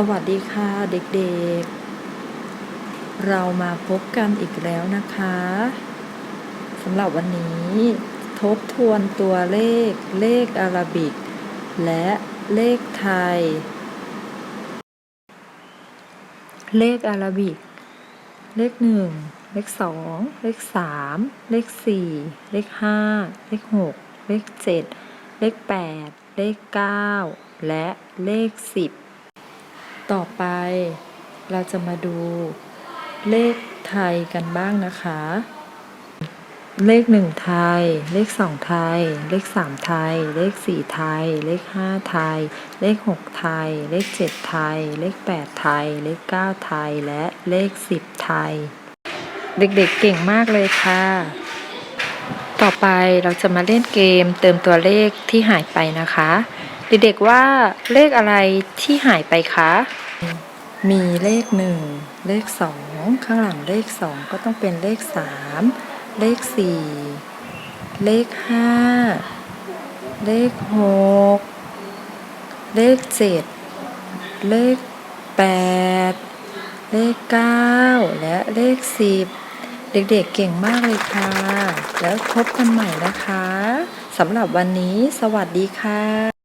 สวัสดีค่ะเด็กๆ เรามาพบกันอีกแล้วนะคะสำหรับวันนี้ทบทวนตัวเลขเลขอาราบิก และเลขไทย เลขอาราบิก เลขหนึ่งเลขสองเลขสามเลขสี่เลขห้าเลขหกเลขเจ็ดเลขแปดเลขเก้าและเลขสิบ ต่อไปเราจะมาดูเลขไทยกันบ้างนะคะ เลขหนึ่งไทย เลขสองไทย เลขสามไทย เลขสี่ไทย เลขห้าไทย เลขหกไทย เลขเจ็ดไทย เลขแปดไทย เลขเก้าไทย และเลขสิบไทย เด็กๆเก่งมากเลยค่ะ ต่อไปเราจะมาเล่นเกมเติมตัวเลขที่หายไปนะคะ เด็กๆว่าเลขอะไรที่หายไปคะ มีเลขหนึ่งเลขสองข้างหลังเลขสองก็ต้องเป็นเลขสามเลขสี่เลขห้าเลขหกเลขเจ็ดเลขแปดเลขเก้าและเลขสิบเด็กๆเก่งมากเลยค่ะ แล้วพบกันใหม่นะคะสำหรับวันนี้สวัสดีค่ะ